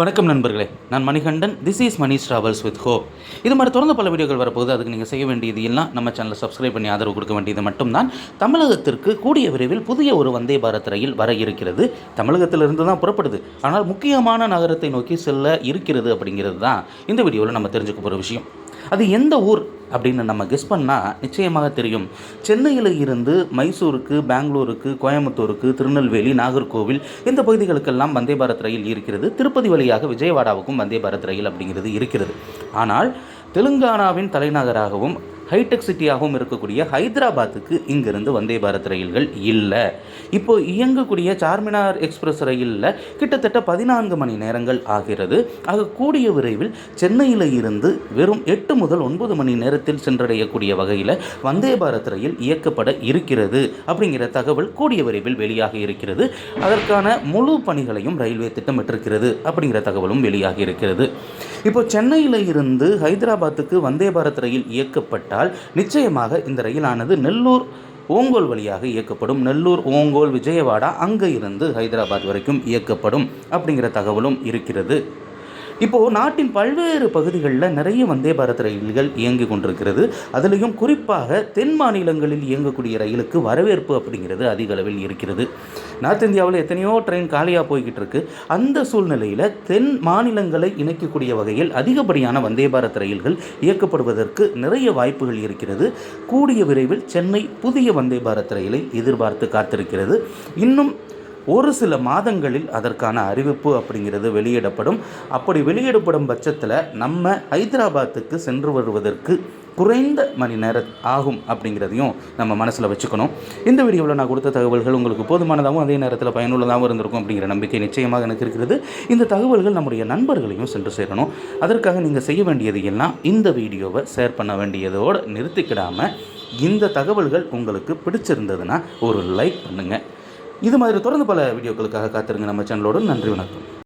வணக்கம் நண்பர்களே. நான் Manikandan. This is Mani travels with ஹோ இது மாதிரி தொடர்ந்து பல வீடியோக்கள் வரப்போகுது. அதுக்கு நீங்கள் செய்ய வேண்டியது எல்லாம் நம்ம சேனலை சப்ஸ்கிரைப் பண்ணி ஆதரவு கொடுக்க வேண்டியது மட்டும்தான். தமிழகத்திற்கு கூடிய விரைவில் புதிய ஒரு வந்தே பாரத் ரயில் வர இருக்கிறது. தமிழகத்திலிருந்து தான் புறப்படுது. ஆனால் முக்கியமான நகரத்தை நோக்கி செல்ல இருக்கிறது அப்படிங்கிறது தான் இந்த வீடியோவில் நம்ம தெரிஞ்சுக்க போகிற விஷயம். அது எந்த ஊர் அப்படின்னு நம்ம கெஸ் பண்ணால் நிச்சயமாக தெரியும். சென்னையில் இருந்து மைசூருக்கு பெங்களூருக்கு கோயம்புத்தூருக்கு திருநெல்வேலி நாகர்கோவில் இந்த பகுதிகளுக்கெல்லாம் வந்தே பாரத் ரயில் இருக்கிறது. திருப்பதி வழியாக விஜயவாடாவுக்கும் வந்தே பாரத் ரயில் அப்படிங்கிறது இருக்கிறது. ஆனால் தெலுங்கானாவின் தலைநகராகவும் ஹைடெக் சிட்டியாகவும் இருக்கக்கூடிய ஹைதராபாத்துக்கு இங்கிருந்து வந்தே பாரத் ரயில்கள் இல்லை. இப்போ இயங்கக்கூடிய சார்மினார் எக்ஸ்பிரஸ் ரயிலில் கிட்டத்தட்ட பதினான்கு மணி நேரங்கள் ஆகிறது. ஆக கூடிய விரைவில் சென்னையில் இருந்து வெறும் எட்டு முதல் ஒன்பது மணி நேரத்தில் சென்றடையக்கூடிய வகையில் வந்தே பாரத் ரயில் இயக்கப்பட இருக்கிறது அப்படிங்கிற தகவல் கூடிய விரைவில் வெளியாக இருக்கிறது. அதற்கான முழு பணிகளையும் ரயில்வே திட்டமிட்டிருக்கிறது அப்படிங்கிற தகவலும் வெளியாகி இருக்கிறது. இப்போ சென்னையில் இருந்து ஹைதராபாத்துக்கு வந்தே பாரத் ரயில் இயக்கப்பட்டால் நிச்சயமாக இந்த ரயிலானது நெல்லூர் ஓங்கோல் வழியாக இயக்கப்படும். நெல்லூர் ஓங்கோல் விஜயவாடா அங்கே இருந்து ஹைதராபாத் வரைக்கும் இயக்கப்படும் அப்படிங்கிற தகவலும் இருக்கிறது. இப்போது நாட்டின் பல்வேறு பகுதிகளில் நிறைய வந்தே பாரத் ரயில்கள் இயங்கி கொண்டிருக்கிறது. அதுலேயும் குறிப்பாக தென் மாநிலங்களில் இயங்கக்கூடிய ரயிலுக்கு வரவேற்பு அப்படிங்கிறது அதிக அளவில் இருக்கிறது. நார்த் இந்தியாவில் எத்தனையோ ட்ரெயின் காலியாக போய்கிட்டு இருக்கு. அந்த சூழ்நிலையில் தென் மாநிலங்களை இணைக்கக்கூடிய வகையில் அதிகப்படியான வந்தே பாரத் ரயில்கள் இயக்கப்படுவதற்கு நிறைய வாய்ப்புகள் இருக்கிறது. கூடிய விரைவில் சென்னை புதிய வந்தே பாரத் ரயிலை எதிர்பார்த்து காத்திருக்கிறது. இன்னும் ஒரு சில மாதங்களில் அதற்கான அறிவிப்பு அப்படிங்கிறது வெளியிடப்படும். அப்படி வெளியிடப்படும் பட்சத்தில் நம்ம ஹைதராபாத்துக்கு சென்று வருவதற்கு குறைந்த மணி நேரம் ஆகும் அப்படிங்கிறதையும் நம்ம மனசில் வச்சுக்கணும். இந்த வீடியோவில் நான் கொடுத்த தகவல்கள் உங்களுக்கு போதுமானதாகவும் அதே நேரத்தில் பயனுள்ளதாகவும் இருந்திருக்கும் அப்படிங்கிற நம்பிக்கை நிச்சயமாக எனக்கு இருக்கிறது. இந்த தகவல்கள் நம்முடைய நண்பர்களையும் சென்று சேரணும். அதற்காக நீங்கள் செய்ய வேண்டியது எல்லாம் இந்த வீடியோவை ஷேர் பண்ண வேண்டியதோடு நிறுத்திக்கிடாமல் இந்த தகவல்கள் உங்களுக்கு பிடிச்சிருந்ததுன்னா ஒரு லைக் பண்ணுங்கள் இது மாதிரி தொடர்ந்து பல வீடியோக்களுக்காக காத்திருங்க நம்ம சேனலோடு. நன்றி வணக்கம்.